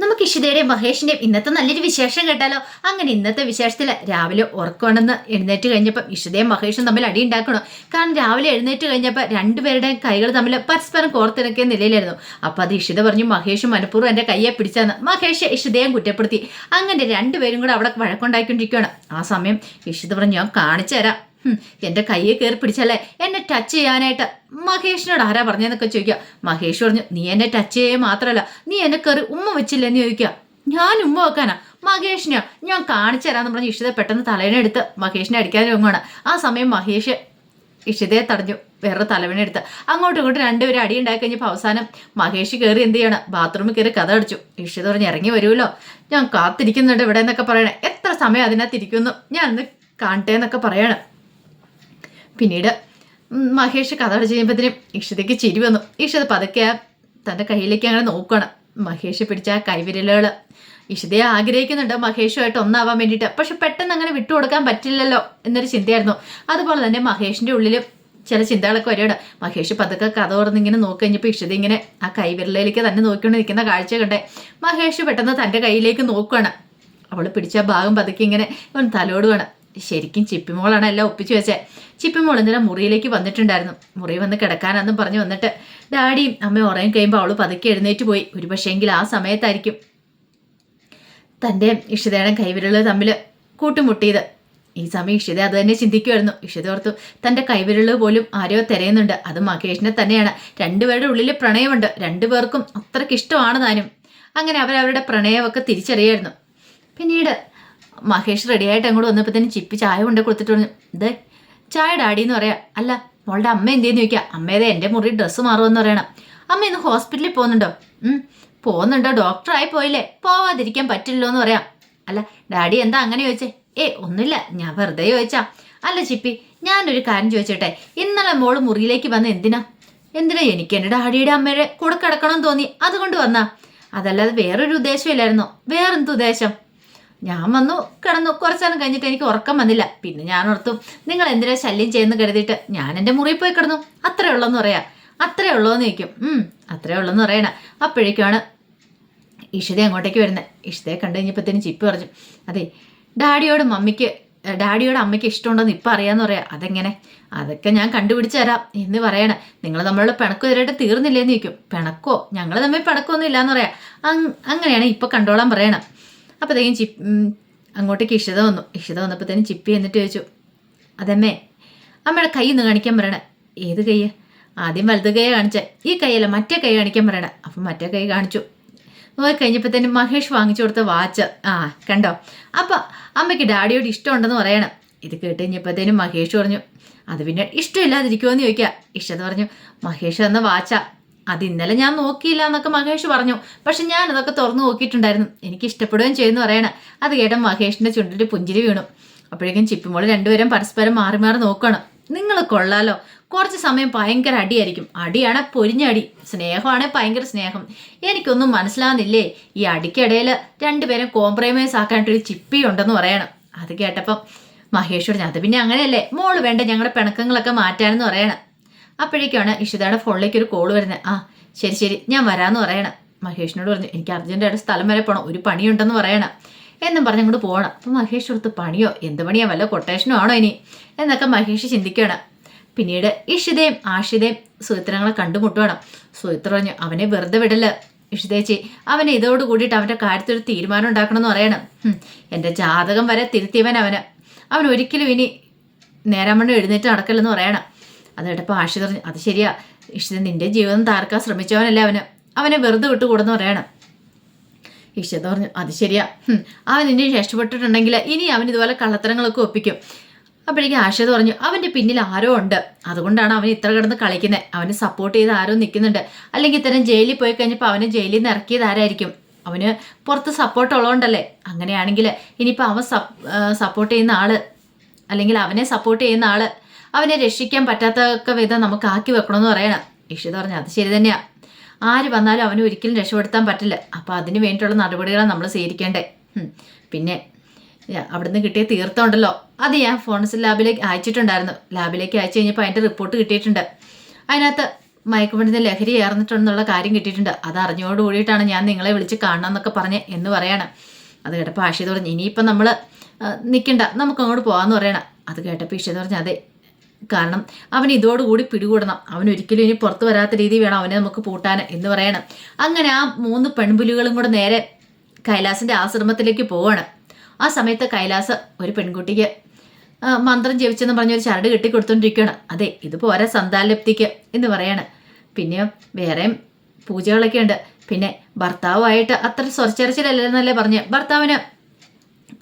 നമുക്ക് ഇഷിതയുടെയും മഹേഷിന്റെയും ഇന്നത്തെ നല്ലൊരു വിശേഷം കേട്ടാലോ? അങ്ങനെ ഇന്നത്തെ വിശേഷത്തിൽ രാവിലെ ഉറക്കണമെന്ന് എഴുന്നേറ്റ് കഴിഞ്ഞപ്പോൾ ഇഷിതയും മഹേഷും തമ്മിൽ അടി ഉണ്ടാക്കണം? കാരണം രാവിലെ എഴുന്നേറ്റ് കഴിഞ്ഞപ്പോൾ രണ്ടുപേരുടെയും കൈകൾ തമ്മിൽ പരസ്പരം കോർത്തിണക്കിയ നിലയിലായിരുന്നു. അപ്പോൾ അത് ഇഷിത പറഞ്ഞു മഹേഷും മനഃപൂർവം എന്റെ കയ്യെ പിടിച്ചാന്ന്. മഹേഷ് ഇഷിതയും കുറ്റപ്പെടുത്തി. അങ്ങനെ രണ്ടുപേരും കൂടെ അവിടെ വഴക്കുണ്ടാക്കിക്കൊണ്ടിരിക്കുകയാണ് ആ സമയം ഇഷിത പറഞ്ഞു ഞാൻ കാണിച്ചു തരാം എന്റെ കയ്യെ കയറി പിടിച്ചല്ലേ? എന്നെ ടച്ച് ചെയ്യാനായിട്ട് മഹേഷിനോട് ആരാ പറഞ്ഞതെന്നൊക്കെ ചോദിക്കുക. മഹേഷ് പറഞ്ഞു നീ എന്നെ ടച്ച് ചെയ്യേ മാത്രല്ല നീ എന്നെ കയറി ഉമ്മ വെച്ചില്ലെന്ന് ചോദിക്കുക. ഞാൻ ഉമ്മ വെക്കാനാ? മഹേഷിനെയോ? ഞാൻ കാണിച്ചു തരാന്ന് പറഞ്ഞ് ഇഷിത പെട്ടെന്ന് തലേനെടുത്ത് മഹേഷിനെ അടിക്കാൻ രോഗമാണ് ആ സമയം മഹേഷ് ഇഷിതയെ തടഞ്ഞു വേറെ തലവനെടുത്ത് അങ്ങോട്ടും ഇങ്ങോട്ടും രണ്ടുപേരും അടി ഉണ്ടായി കഴിഞ്ഞപ്പോൾ അവസാനം മഹേഷ് കയറി എന്ത് ചെയ്യണം? ബാത്റൂമിൽ കയറി കഥ അടിച്ചു ഇഷിത പറഞ്ഞ് ഇറങ്ങി വരുമല്ലോ. ഞാൻ കാത്തിരിക്കുന്നുണ്ട് ഇവിടെ എന്നൊക്കെ പറയണേ. എത്ര സമയം അതിനകത്തിരിക്കുന്നു ഞാൻ ഒന്ന് കാണട്ടെ എന്നൊക്കെ പറയണം. പിന്നീട് മഹേഷ് കഥ ചെയ്യുമ്പോഴത്തേനും ഇഷിതയ്ക്ക് ചിരി വന്നു. ഇഷിത പതുക്കെ തന്റെ കയ്യിലേക്ക് അങ്ങനെ നോക്കണം മഹേഷ് പിടിച്ച കൈവിരലുകൾ ഇഷിതയെ ആഗ്രഹിക്കുന്നുണ്ട് മഹേഷുമായിട്ട് ഒന്നാവാൻ വേണ്ടിയിട്ട്. പക്ഷെ പെട്ടെന്ന് അങ്ങനെ വിട്ടുകൊടുക്കാൻ പറ്റില്ലല്ലോ എന്നൊരു ചിന്തയായിരുന്നു. അതുപോലെ തന്നെ മഹേഷിന്റെ ഉള്ളിൽ ചില ചിന്തകളൊക്കെ വരികയാണ്. മഹേഷ് പതുക്കെ കഥ തുറന്ന് ഇങ്ങനെ നോക്കി കഴിഞ്ഞപ്പോൾ ഇഷിത ഇങ്ങനെ ആ കൈവിരലിലേക്ക് തന്നെ നോക്കിക്കൊണ്ട് നിൽക്കുന്ന കാഴ്ച കണ്ടേ. മഹേഷ് പെട്ടെന്ന് തന്റെ കയ്യിലേക്ക് നോക്കുകയാണ് അവൾ പിടിച്ച ഭാഗം പതുക്കെ ഇങ്ങനെ ഇവൻ തലോട് വേണം ശരിക്കും ചിപ്പിമോളാണ് എല്ലാം ഒപ്പിച്ചു വെച്ചേ. ചിപ്പിമോൾ ഇന്നലെ മുറിയിലേക്ക് വന്നിട്ടുണ്ടായിരുന്നു. മുറി വന്ന് കിടക്കാനെന്നും പറഞ്ഞു വന്നിട്ട് ഡാഡിയും അമ്മയും ഉറങ്ങി കഴിയുമ്പോൾ അവൾ പതുക്കെ എഴുന്നേറ്റ് പോയി. ഒരു പക്ഷേങ്കിൽ ആ സമയത്തായിരിക്കും. തന്റെ ഇഷിതയുടെ കൈവിരലുകൾ തമ്മിൽ കൂട്ടുമുട്ടിയത്. ഈ സമയം ഇഷിത അത് തന്നെ ചിന്തിക്കുമായിരുന്നു ഇഷിത ഓർത്തു തന്റെ കൈവിരലുകൾ പോലും ആരോ തിരയുന്നുണ്ട്. അത് മകേഷിനെ തന്നെയാണ്. രണ്ടുപേരുടെ ഉള്ളിൽ പ്രണയമുണ്ട്. രണ്ടുപേർക്കും അത്രയ്ക്ക് ഇഷ്ടമാണ് താനും. അങ്ങനെ അവരവരുടെ പ്രണയമൊക്കെ തിരിച്ചറിയായിരുന്നു. പിന്നീട് മഹേഷ് റെഡിയായിട്ട് അങ്ങോട്ട് വന്നപ്പോൾ തന്നെ ചിപ്പി ചായ കൊണ്ട് കൊടുത്തിട്ട് പറഞ്ഞു ഇത് ചായ ഡാഡി എന്ന് പറയാം. അല്ല മോളുടെ അമ്മ എന്തേന്ന് ചോദിക്കാം? അമ്മേതെ എന്റെ മുറി ഡ്രസ്സ് മാറുമെന്ന് പറയണം. അമ്മ ഇന്ന് ഹോസ്പിറ്റലിൽ പോകുന്നുണ്ടോ? പോകുന്നുണ്ടോ? ഡോക്ടറായി പോയില്ലേ. പോവാതിരിക്കാൻ പറ്റില്ലോ എന്ന് പറയാം. അല്ല ഡാഡി എന്താ അങ്ങനെ ചോദിച്ചേ? ഏ ഒന്നുമില്ല. ഞാൻ വെറുതെ ചോദിച്ചാ. അല്ല ചിപ്പി ഞാനൊരു കാര്യം ചോദിച്ചോട്ടെ. ഇന്നലെ മോൾ മുറിയിലേക്ക് വന്ന എന്തിനാ? എന്തിനാ? എനിക്ക് എന്റെ ഡാഡിയുടെ അമ്മയുടെ കൂടെ കിടക്കണം തോന്നി. അതുകൊണ്ട് വന്നാ. അതല്ലാതെ വേറൊരു ഉദ്ദേശമില്ലായിരുന്നോ? വേറെന്ത് ഉദ്ദേശം? ഞാൻ വന്നു കിടന്നു. കുറച്ചേരം കഴിഞ്ഞിട്ട് എനിക്ക് ഉറക്കം വന്നില്ല. പിന്നെ ഞാൻ ഓർത്തു നിങ്ങൾ എന്തിനാ ശല്യം ചെയ്യുന്നു? കരുതിയിട്ട് ഞാൻ എന്റെ മുറിയിൽ പോയി കിടന്നു. അത്രേ ഉള്ളൂന്ന് പറയാം. അത്രേ ഉള്ളൂന്ന്? ചോദിക്കും. അത്രേ ഉള്ളൂന്ന് പറയണ. അപ്പോഴേക്കാണ് ഇഷിത അങ്ങോട്ടേക്ക് വരുന്നത് ഇഷിതയെ കണ്ടു കഴിഞ്ഞപ്പോഴത്തേനും ചിപ്പ് പറഞ്ഞു. അതെ ഡാഡിയോട് മമ്മിക്ക് ഡാഡിയോട് അമ്മയ്ക്ക് ഇഷ്ടമുണ്ടോന്ന് ഇപ്പം അറിയാമെന്ന് പറയാം. അതെങ്ങനെ? അതൊക്കെ ഞാൻ കണ്ടുപിടിച്ച് തരാം. എന്ന് പറയണേ. നിങ്ങൾ നമ്മളുടെ പിണക്കം ഇതുവരെയായിട്ട് തീർന്നില്ലേന്ന് ചോദിക്കും. പിണക്കോ? ഞങ്ങൾ തമ്മിൽ പിണക്കമൊന്നും ഇല്ലയെന്ന് പറയാം. അങ് അങ്ങനെയാണ് ഇപ്പം കണ്ടോളാൻ പറയണം. അപ്പോഴത്തേക്കും ചിപ്പ് അങ്ങോട്ടേക്ക് ഇഷിത വന്നു. ഇഷിത വന്നപ്പോഴത്തേനും ചിപ്പി എന്നിട്ട് ചോദിച്ചു അതമ്മേ അമ്മയുടെ കൈ ഒന്ന് കാണിക്കാൻ പറയണേ. ഏത് കൈ ആദ്യം വലത് കൈ കാണിച്ചേ. ഈ കൈയല്ല മറ്റേ കൈ കാണിക്കാൻ പറയണേ. അപ്പം മറ്റേ കൈ കാണിച്ചു. നോക്കി കഴിഞ്ഞപ്പോഴത്തേനും മഹേഷ് വാങ്ങിച്ചു കൊടുത്ത വാച്ച്. ആ കണ്ടോ? അപ്പം അമ്മയ്ക്ക് ഡാഡിയോട് ഇഷ്ടമുണ്ടെന്ന് പറയണം. ഇത് കേട്ട് കഴിഞ്ഞപ്പോഴത്തേനും മഹേഷ് പറഞ്ഞു അത് പിന്നെ ഇഷ്ടമില്ലാതിരിക്കുമോ എന്ന് ചോദിക്കുക ഇഷ്ടം പറഞ്ഞു മഹേഷ് എന്ന വാച്ചാ. അത് ഇന്നലെ ഞാൻ നോക്കിയില്ല എന്നൊക്കെ മഹേഷ് പറഞ്ഞു. പക്ഷെ ഞാൻ അതൊക്കെ തുറന്നു നോക്കിയിട്ടുണ്ടായിരുന്നു. എനിക്ക് ഇഷ്ടപ്പെടുകയും ചെയ്യുമെന്ന് പറയണ. അത് കേട്ട മഹേഷിന്റെ ചുണ്ടിൽ പുഞ്ചിരി വീണു. അപ്പോഴേക്കും ചിപ്പിമോൾ രണ്ടുപേരും പരസ്പരം മാറി മാറി നോക്കണം. നിങ്ങൾ കൊള്ളാലോ. കുറച്ച് സമയം ഭയങ്കര അടിയായിരിക്കും. അടിയാണ് പൊരിഞ്ഞടി സ്നേഹമാണ് ഭയങ്കര സ്നേഹം. എനിക്കൊന്നും മനസ്സിലാവുന്നില്ലേ? ഈ അടിക്കിടയിൽ രണ്ടുപേരും കോംപ്രമൈസ് ആക്കാനായിട്ടൊരു ചിപ്പി ഉണ്ടെന്ന് പറയണം. അത് കേട്ടപ്പം മഹേഷ് പറഞ്ഞു അത് പിന്നെ അങ്ങനെയല്ലേ? മോൾ വേണ്ട ഞങ്ങളുടെ പിണക്കങ്ങളൊക്കെ മാറ്റാനെന്ന് പറയണം. അപ്പോഴേക്കാണ് ഇഷിതയുടെ ഫോണിലേക്ക് ഒരു കോൾ വരുന്നത് ആ ശരി ശരി ഞാൻ വരാമെന്ന് പറയണം. മഹേഷിനോട് പറഞ്ഞു എനിക്ക് അർജന്റായിട്ട് സ്ഥലം വരെ പോകണം ഒരു പണിയുണ്ടെന്ന് പറയണം. എന്നും പറഞ്ഞ് അങ്ങോട്ട് പോകണം അപ്പം മഹേഷ് കൊടുത്ത് പണിയോ എന്ത് പണിയോ വല്ല കൊട്ടേഷനോ ആണോ ഇനി? എന്നൊക്കെ മഹേഷ് ചിന്തിക്കുകയാണ് പിന്നീട് ഇഷിതയും ആഷിതയും സുഹിത്രങ്ങളെ കണ്ടുമുട്ടുകയാണ് സുഹിത്ര പറഞ്ഞു അവനെ വെറുതെ വിടൽ ഇഷിതേച്ചി അവനെ ഇതോട് കൂടിയിട്ട് അവന്റെ കാര്യത്തിൽ ഒരു തീരുമാനം ഉണ്ടാക്കണമെന്ന് പറയണം. എന്റെ ജാതകം വരെ തിരുത്തിയവൻ അവന്. അവൻ ഒരിക്കലും ഇനി നേരാമണ്ണം എഴുന്നേറ്റ് നടക്കില്ലെന്ന് പറയണം. അത് കേട്ടപ്പോൾ ആഷി പറഞ്ഞു അത് ശരിയാ. ഇഷിത നിന്റെ ജീവിതം താർക്കാൻ ശ്രമിച്ചവനല്ല അവന്. അവനെ വെറുതെ വിട്ടുകൂടെന്ന് പറയണം. ഇഷിത പറഞ്ഞു അത് ശരിയാ. അവൻ നിന്നെ രക്ഷപ്പെട്ടിട്ടുണ്ടെങ്കിൽ ഇനി അവൻ ഇതുപോലെ കള്ളത്തരങ്ങളൊക്കെ ഒപ്പിക്കും. അപ്പോഴേക്കും ആഷിത പറഞ്ഞു അവന്റെ പിന്നിൽ ആരോ ഉണ്ട്. അതുകൊണ്ടാണ് അവൻ ഇത്ര കിടന്ന് കളിക്കുന്നത് അവന് സപ്പോർട്ട് ചെയ്ത് ആരോ നിൽക്കുന്നുണ്ട് അല്ലെങ്കിൽ ഇത്തരം ജയിലിൽ പോയി കഴിഞ്ഞപ്പോൾ അവനെ ജയിലിൽ നിന്ന് ഇറക്കിയത് ആരായിരിക്കും? അവന് പുറത്ത് സപ്പോർട്ട് ഉള്ളതുകൊണ്ടല്ലേ? അങ്ങനെയാണെങ്കിൽ ഇനിയിപ്പോൾ അവൻ സപ്പോർട്ട് ചെയ്യുന്ന ആൾ അല്ലെങ്കിൽ അവനെ സപ്പോർട്ട് ചെയ്യുന്ന ആൾ അവനെ രക്ഷിക്കാൻ പറ്റാത്തക്ക വിധം നമുക്ക് ആക്കി വെക്കണമെന്ന് പറയണം. ഇഷിത പറഞ്ഞു അത് ശരി തന്നെയാ. ആര് വന്നാലും അവന് ഒരിക്കലും രക്ഷപ്പെടുത്താൻ പറ്റില്ല. അപ്പോൾ അതിന് വേണ്ടിയിട്ടുള്ള നടപടികളാണ് നമ്മൾ സ്വീകരിക്കേണ്ടേ. പിന്നെ അവിടുന്ന് കിട്ടിയ തീർത്ഥമുണ്ടല്ലോ അത് ഞാൻ ഫോണസ് ലാബിലേക്ക് അയച്ചിട്ടുണ്ടായിരുന്നു. ലാബിലേക്ക് അയച്ചു കഴിഞ്ഞപ്പോൾ അതിന്റെ റിപ്പോർട്ട് കിട്ടിയിട്ടുണ്ട്. അതിനകത്ത് മയക്കുമരുന്ന് ലഹരി ഏർന്നിട്ടുണ്ടെന്നുള്ള കാര്യം കിട്ടിയിട്ടുണ്ട്. അത് അറിഞ്ഞോട് കൂടിയിട്ടാണ് ഞാൻ നിങ്ങളെ വിളിച്ച് കാണണമെന്നൊക്കെ പറഞ്ഞ് എന്ന് പറയണം. അത് കേട്ടപ്പോൾ ആഷിത് പറഞ്ഞു ഇനിയിപ്പം നമ്മൾ നിൽക്കണ്ട നമുക്ക് അങ്ങോട്ട് പോകാമെന്ന് പറയണം. അത് കേട്ടപ്പോൾ ഇഷിത് പറഞ്ഞു അതെ കാരണം അവൻ ഇതോടുകൂടി പിടികൂടണം. അവൻ ഒരിക്കലും ഇനി പുറത്തു വരാത്ത രീതി വേണം അവനെ നമുക്ക് പൂട്ടാൻ എന്ന് പറയണം. അങ്ങനെ ആ മൂന്ന് പെൺപുലികളും കൂടെ നേരെ കൈലാസിന്റെ ആശ്രമത്തിലേക്ക് പോവാണ്. ആ സമയത്ത് കൈലാസ് ഒരു പെൺകുട്ടിക്ക് മന്ത്രം ജപിച്ചെന്ന് പറഞ്ഞൊരു ചരട് കെട്ടിക്കൊടുത്തോണ്ടിരിക്കുകയാണ് അതെ ഇത് പോരാ സന്താലപ്തിക്ക് എന്ന് പറയാണ്. പിന്നെ വേറെയും പൂജകളൊക്കെ ഉണ്ട്. പിന്നെ ഭർത്താവുമായിട്ട് അത്ര സ്വരച്ചരച്ചിലല്ലെന്നല്ലേ പറഞ്ഞ് ഭർത്താവിന്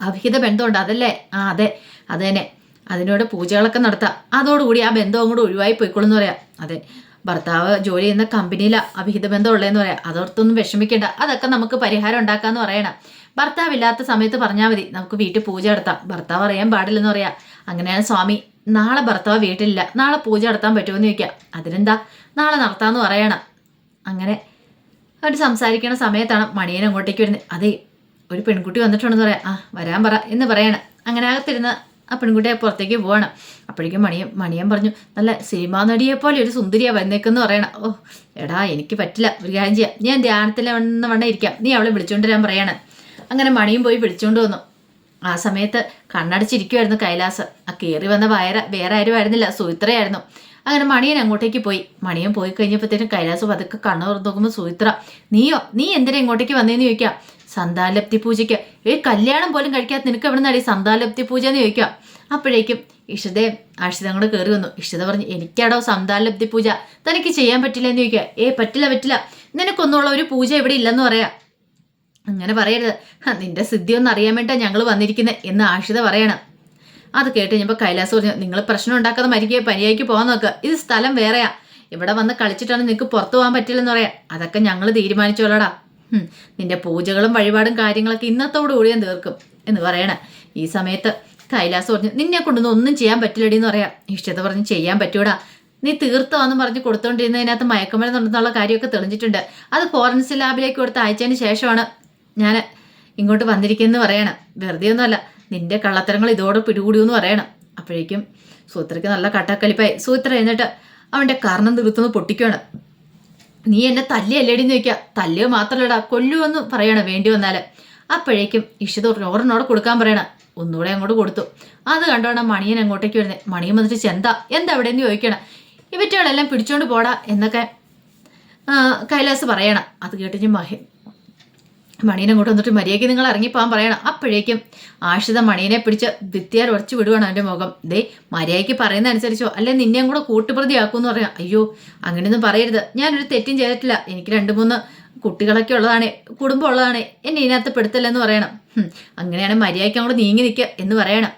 അവിഹിത ബന്ധമുണ്ട് അതല്ലേ? ആ അതെ അത് തന്നെ. അതിനോട് പൂജകളൊക്കെ നടത്താം. അതോടുകൂടി ആ ബന്ധം അങ്ങോട്ട് ഒഴിവായി പോയിക്കോളെന്ന് പറയാം. അതെ ഭർത്താവ് ജോലി ചെയ്യുന്ന കമ്പനിയിലാണ് അവിഹിത ബന്ധം ഉള്ളതെന്ന് പറയാം. അതോർത്തൊന്നും വിഷമിക്കേണ്ട. അതൊക്കെ നമുക്ക് പരിഹാരം ഉണ്ടാക്കാന്ന് പറയണം. ഭർത്താവ് ഇല്ലാത്ത സമയത്ത് പറഞ്ഞാൽ മതി. നമുക്ക് വീട്ടിൽ പൂജ നടത്താം. ഭർത്താവ് അറിയാൻ പാടില്ലെന്ന് പറയാം. അങ്ങനെയാണ് സ്വാമി. നാളെ ഭർത്താവ് വീട്ടിലില്ല. നാളെ പൂജ നടത്താൻ പറ്റുമെന്ന് ചോദിക്കാം. അതിനെന്താ? നാളെ നടത്താമെന്ന് പറയണം. അങ്ങനെ അവർ സംസാരിക്കുന്ന സമയത്താണ് മണിയൻ അങ്ങോട്ടേക്ക് വരുന്നത്. അതെ ഒരു പെൺകുട്ടി വന്നിട്ടുണ്ടെന്ന് പറയാം. ആ വരാൻ പറ എന്ന് പറയണം. അങ്ങനെ അകത്തിരുന്ന് ആ പെൺകുട്ടിയെ പുറത്തേക്ക് പോവാണ് അപ്പോഴേക്കും മണിയൻ മണിയൻ പറഞ്ഞു നല്ല സിനിമാ നടിയെ പോലെ ഒരു സുന്ദരിയാ വന്നേക്കെന്ന് പറയണം. ഓ എടാ എനിക്ക് പറ്റില്ല. ഒരു കാര്യം ചെയ്യാം. ഞാൻ ധ്യാനത്തിൽ വന്ന വണ്ണം ഇരിക്കാം. നീ അവളെ വിളിച്ചുകൊണ്ട് വരാൻ പറയണം. അങ്ങനെ മണിയും പോയി വിളിച്ചുകൊണ്ട് വന്നു. ആ സമയത്ത് കണ്ണടച്ചിരിക്കുമായിരുന്നു കൈലാസ്. ആ കയറി വന്ന വയറ വേറെ ആരും ആയിരുന്നില്ല. സുമിത്രയായിരുന്നു അങ്ങനെ മണിയൻ അങ്ങോട്ടേക്ക് പോയി. മണിയൻ പോയി കഴിഞ്ഞപ്പോഴത്തേനും കൈലാസ് പതുക്കെ കണ്ണു തുറന്ന് നോക്കുമ്പോൾ സുമിത്ര നീയോ? നീ എന്തിനാ ഇങ്ങോട്ടേക്ക് വന്നേന്ന് ചോദിക്കാം? സന്താലപ്തി പൂജയ്ക്ക് ഏ കല്യാണം പോലും കഴിക്കാത്ത നിനക്ക് എവിടെ നിന്നാണ് ഈ സന്താലപ്തി പൂജ എന്ന് ചോദിക്കാം അപ്പോഴേക്കും ഇഷിതേ ആഷിതം കയറി വന്നു. ഇഷിത പറഞ്ഞു എനിക്കാടോ സന്താലപ്തി പൂജ? തനിക്ക് ചെയ്യാൻ പറ്റില്ല എന്ന് ചോദിക്കുക. ഏ പറ്റില്ല പറ്റില്ല. നിനക്കൊന്നുള്ള ഒരു പൂജ ഇവിടെ ഇല്ലെന്ന് പറയാം. അങ്ങനെ പറയരുത്. നിന്റെ സിദ്ധി ഒന്ന് അറിയാൻ വേണ്ടിയാണ് ഞങ്ങൾ വന്നിരിക്കുന്നത് എന്ന് ആഷിത പറയണം. അത് കേട്ട് കഴിഞ്ഞപ്പോൾ കൈലാസ് പറഞ്ഞു നിങ്ങൾ പ്രശ്നം ഉണ്ടാക്കാതെ മരിക്കുക പനിയായിക്ക് പോകാൻ നോക്കുക ഇത് സ്ഥലം വേറെയാ. ഇവിടെ വന്ന് കളിച്ചിട്ടാണ് നിങ്ങൾക്ക് പുറത്തു പോകാൻ പറ്റില്ലെന്ന് പറയാം. അതൊക്കെ ഞങ്ങൾ തീരുമാനിച്ചോളടാ. നിന്റെ പൂജകളും വഴിപാടും കാര്യങ്ങളൊക്കെ ഇന്നത്തോടു കൂടി ഞാൻ തീർക്കും എന്ന് പറയണ ഈ സമയത്ത് കൈലാസ് പറഞ്ഞു നിന്നെ കൊണ്ടൊന്നും ഒന്നും ചെയ്യാൻ പറ്റില്ലടി എന്ന് പറയാം. ഇഷ്ടത പറഞ്ഞ് ചെയ്യാൻ പറ്റൂടാ. നീ തീർത്തോന്നും പറഞ്ഞ് കൊടുത്തോണ്ടിരുന്നതിനകത്ത് മയക്കുമരുന്നുണ്ടെന്നുള്ള കാര്യമൊക്കെ തെളിഞ്ഞിട്ടുണ്ട്. അത് ഫോറൻസിക് ലാബിലേക്ക് കൊടുത്ത് അയച്ചതിന് ശേഷമാണ് ഞാൻ ഇങ്ങോട്ട് വന്നിരിക്കുന്നത് പറയണം. വെറുതെ ഒന്നുമല്ല നിന്റെ കള്ളത്തരങ്ങൾ ഇതോടെ പിടികൂടിയെന്ന് പറയണം. അപ്പോഴേക്കും സൂത്രയ്ക്ക് നല്ല കട്ടക്കലിപ്പായി. സൂത്ര എന്നിട്ട് അവന്റെ കർണം തീർത്തുനിന്ന് പൊട്ടിക്കുകയാണ് നീ എന്നെ തല്ലിയല്ലേടി എന്ന് ചോദിക്കുക തല്ലുക മാത്രമല്ലടാ കൊല്ലുമെന്ന് പറയണം വേണ്ടി വന്നാൽ അപ്പോഴേക്കും ഇഷിത് ഓറിനോട് കൊടുക്കാൻ പറയണം. ഒന്നുകൂടെ അങ്ങോട്ട് കൊടുത്തു. അത് കണ്ടോണം മണിയൻ അങ്ങോട്ടേക്ക് വരുന്നത് മണിയൻ വന്നിട്ട് ചെന്താ എന്താ അവിടെ? എന്ന് ചോദിക്കണം. ഇവറ്റകളെല്ലാം പിടിച്ചോണ്ട് പോടാ എന്നൊക്കെ കൈലാസ് പറയണം. അത് കേട്ടിട്ട് മഹി മണീനെ കൊണ്ട് വന്നിട്ട് മര്യാദയ്ക്ക് നിങ്ങൾ ഇറങ്ങിപ്പോകാൻ പറയണം. അപ്പോഴേക്കും ആഷിത മണീനെ പിടിച്ച് ഭിത്തിയാർ ഉറച്ചു വിടുവാണ് അവന്റെ മുഖം. ദേ മര്യാദയ്ക്ക് പറയുന്ന അനുസരിച്ചോ അല്ലെ നിന്നെയും കൂടെ കൂട്ടുപ്രതിയാക്കുമെന്ന് പറയാം. അയ്യോ അങ്ങനെയൊന്നും പറയരുത്. ഞാനൊരു തെറ്റും ചെയ്തിട്ടില്ല. എനിക്ക് രണ്ട് മൂന്ന് കുട്ടികളൊക്കെ ഉള്ളതാണ് കുടുംബം ഉള്ളതാണ് എന്നെ ഇതിനകത്ത് പെടുത്തല്ലെന്ന് പറയണം. അങ്ങനെയാണ് മര്യാദയ്ക്ക് അങ്ങോട്ട് നീങ്ങി നിൽക്കുക എന്ന് പറയണം.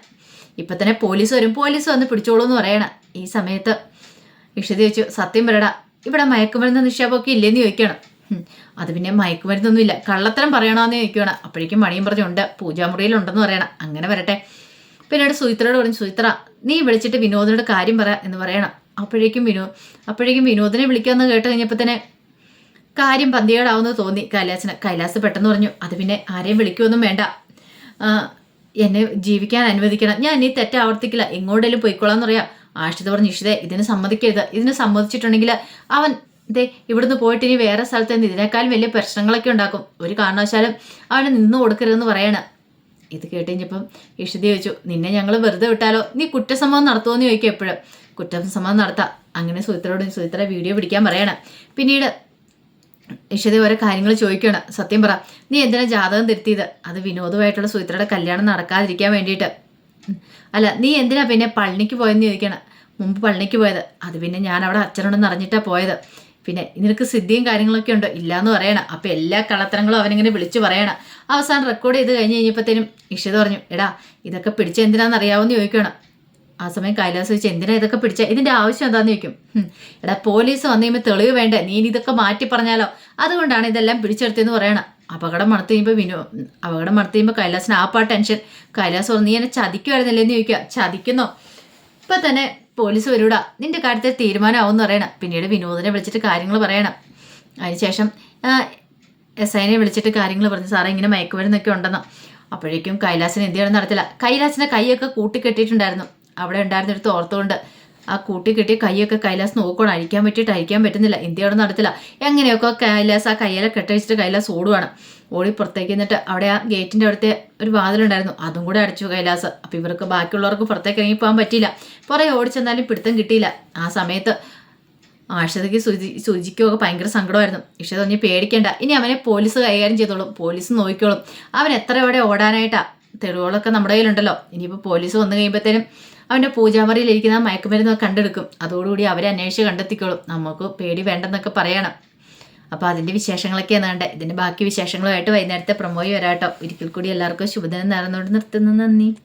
ഇപ്പം തന്നെ പോലീസ് വരും. പോലീസ് വന്ന് പിടിച്ചോളൂ എന്ന് പറയണം. ഈ സമയത്ത് ഇഷിത ചോദിച്ചു സത്യം പറയടാ ഇവിടെ മയക്കുമരുന്ന് നിക്ഷേപമൊക്കെ ഇല്ലെന്ന് ചോദിക്കണം. അത് പിന്നെ മയക്കുമരുന്നൊന്നുമില്ല കള്ളത്തരം പറയണമെന്ന് ചോദിക്കുകയാണ് അപ്പോഴേക്കും മണിയും പറഞ്ഞുണ്ട് പൂജാമുറിയിലുണ്ടെന്ന് പറയണം. അങ്ങനെ വരട്ടെ. പിന്നീട് സുചിത്രയോട് പറഞ്ഞു സുചിത്ര നീ വിളിച്ചിട്ട് വിനോദിനോട് കാര്യം പറ എന്ന് പറയണം. അപ്പോഴേക്കും വിനോ അപ്പോഴേക്കും വിനോദിനെ വിളിക്കാമെന്ന് കേട്ട് കഴിഞ്ഞപ്പോൾ തന്നെ കാര്യം പന്തികേടാവുമെന്ന് തോന്നി കൈലാസിന്. കൈലാസ് പെട്ടെന്ന് പറഞ്ഞു അത് പിന്നെ ആരെയും വിളിക്കുമൊന്നും വേണ്ട. എന്നെ ജീവിക്കാൻ അനുവദിക്കണം. ഞാൻ ഇനി തെറ്റ് ആവർത്തിക്കില്ല. എങ്ങോട്ടേലും പോയിക്കോളാം എന്ന് പറയാം ആഷിത പറഞ്ഞു ഇഷിതേ ഇതിന് സമ്മതിക്കരുത്. ഇതിന് സമ്മതിച്ചിട്ടുണ്ടെങ്കിൽ അവൻ ദേ ഇവിടുന്ന് പോയിട്ട് ഇനി വേറെ സ്ഥലത്ത് നിന്ന് ഇതിനേക്കാളും വലിയ പ്രശ്നങ്ങളൊക്കെ ഉണ്ടാക്കും. ഒരു കാരണവശാലും അവന് നിന്ന് കൊടുക്കരുതെന്ന് പറയണ. ഇത് കേട്ട് കഴിഞ്ഞപ്പം ഇഷിത ചോദിച്ചു നിന്നെ ഞങ്ങൾ വെറുതെ വിട്ടാലോ? നീ കുറ്റസമ്മതം നടത്തുമെന്ന് ചോദിക്കും എപ്പോഴും. കുറ്റസമ്മതം നടത്താം. അങ്ങനെ സുഹിത്രയോട് സുഹിത്ര വീഡിയോ പിടിക്കാൻ പറയണം. പിന്നീട് ഇഷിത ഓരോ കാര്യങ്ങൾ ചോദിക്കുകയാണ്. സത്യം പറ നീ എന്തിനാ ജാതകം തിരുത്തിയത്? അത് വിനോദമായിട്ടുള്ള സുഹിത്രയുടെ കല്യാണം നടക്കാതിരിക്കാൻ വേണ്ടിയിട്ട്. അല്ല നീ എന്തിനാ പിന്നെ പള്ളിക്ക് പോയെന്ന് ചോദിക്കണം മുമ്പ് പള്ളിക്ക് പോയത്. അത് പിന്നെ ഞാൻ അവിടെ അച്ഛനോടൊന്ന് അറിഞ്ഞിട്ടാണ് പോയത്. പിന്നെ നിനക്ക് സിദ്ധിയും കാര്യങ്ങളൊക്കെ ഉണ്ടോ? ഇല്ലാന്ന് പറയണം. അപ്പം എല്ലാ കള്ളത്തരങ്ങളും അവനിങ്ങനെ വിളിച്ചു പറയണം. അവസാനം റെക്കോർഡ് ചെയ്ത് കഴിഞ്ഞ് കഴിഞ്ഞപ്പോഴത്തേനും ഇഷിത പറഞ്ഞു എടാ ഇതൊക്കെ പിടിച്ച എന്തിനാന്ന് അറിയാവുന്ന ചോദിക്കണം. ആ സമയം കൈലാസ് ചോദിച്ചു എന്തിനാ ഇതൊക്കെ പിടിച്ച? ഇതിന്റെ ആവശ്യം എന്താന്ന് ചോദിക്കും? എടാ പോലീസ് വന്നു കഴിയുമ്പോൾ തെളിവ് വേണ്ടേ? നീ ഇതൊക്കെ മാറ്റി പറഞ്ഞാലോ? അതുകൊണ്ടാണ് ഇതെല്ലാം പിടിച്ചെടുത്തെന്ന് പറയണം. അപകടം മണത്ത് കഴിയുമ്പോൾ വിനോ അപകടം മണത്ത് കഴിയുമ്പോൾ കൈലാസിന് ആ പാ ടെൻഷൻ കൈലാസ് പറഞ്ഞു നീ എന്നെ ചതിക്കുമായിരുന്നില്ലേ എന്ന് ചോദിക്കുക. ചതിക്കുന്നോ? ഇപ്പൊ തന്നെ പോലീസ് വരൂടാ. നിന്റെ കാര്യത്തിൽ തീരുമാനമാവും പറയണം. പിന്നീട് വിനോദിനെ വിളിച്ചിട്ട് കാര്യങ്ങൾ പറയണം. അതിനുശേഷം എസ് ഐനെ വിളിച്ചിട്ട് കാര്യങ്ങൾ പറഞ്ഞ് സാറേ ഇങ്ങനെ മയക്കുമരുന്നൊക്കെ ഉണ്ടെന്ന്. അപ്പോഴേക്കും കൈലാസിന് എന്ത് ചെയ്യണം നടത്തില്ല കൈലാസിന്റെ കൈയൊക്കെ കൂട്ടിക്കെട്ടിയിട്ടുണ്ടായിരുന്നു. അവിടെ ഉണ്ടായിരുന്ന ഒരു തോർത്തുകൊണ്ട് ആ കൂട്ടി കിട്ടിയ കൈയൊക്കെ കൈലാസ് നോക്കണം അഴിക്കാൻ പറ്റിയിട്ട് അഴിക്കാൻ പറ്റുന്നില്ല. ഇന്ത്യയോട് നടത്തില്ല. എങ്ങനെയൊക്കെ കൈലാസ് ആ കയ്യിലെ കെട്ടഴിച്ചിട്ട് കൈലാസ് ഓടുവാണ്. ഓടി പുറത്തേക്ക് എന്നിട്ട് അവിടെ ആ ഗേറ്റിന്റെ അടുത്ത് ഒരു വാതിലുണ്ടായിരുന്നു. അതും കൂടെ അടച്ചു കൈലാസ്. അപ്പോൾ ഇവർക്ക് ബാക്കിയുള്ളവർക്ക് പുറത്തേക്ക് ഇറങ്ങി പോകാൻ പറ്റിയില്ല. പുറകെ ഓടിച്ചെന്നാലും പിടുത്തം കിട്ടിയില്ല. ആ സമയത്ത് ആഷതയ്ക്ക് സുചി സുചിക്കും ഒക്കെ ഭയങ്കര സങ്കടമായിരുന്നു. ഇഷിത ഒന്നും പേടിക്കേണ്ട. ഇനി അവനെ പോലീസ് കൈകാര്യം ചെയ്തോളും. പോലീസ് നോക്കിക്കോളും. അവൻ എത്ര എവിടെ ഓടാനായിട്ടാ? തെളിവുകളൊക്കെ നമ്മുടെ കയ്യിലുണ്ടല്ലോ. ഇനിയിപ്പോൾ പോലീസ് വന്നു കഴിയുമ്പോഴത്തേനും അവന്റെ പൂജാമറിയിലിരിക്കുന്ന മയക്കുമരുന്നൊക്കെ കണ്ടെടുക്കും. അതോടുകൂടി അവരെ അന്വേഷിച്ച് കണ്ടെത്തിക്കോളും. നമുക്ക് പേടി വേണ്ടെന്നൊക്കെ പറയണം. അപ്പോൾ അതിന്റെ വിശേഷങ്ങളൊക്കെയാണ് വേണ്ടത് ഇതിന്റെ ബാക്കി വിശേഷങ്ങളുമായിട്ട് വൈകുന്നേരത്തെ പ്രൊമോയി വരാട്ടോ. ഒരിക്കൽ കൂടി എല്ലാവർക്കും ശുഭദിനം നേർന്നുകൊണ്ട് നിർത്തുന്നു. നന്ദി.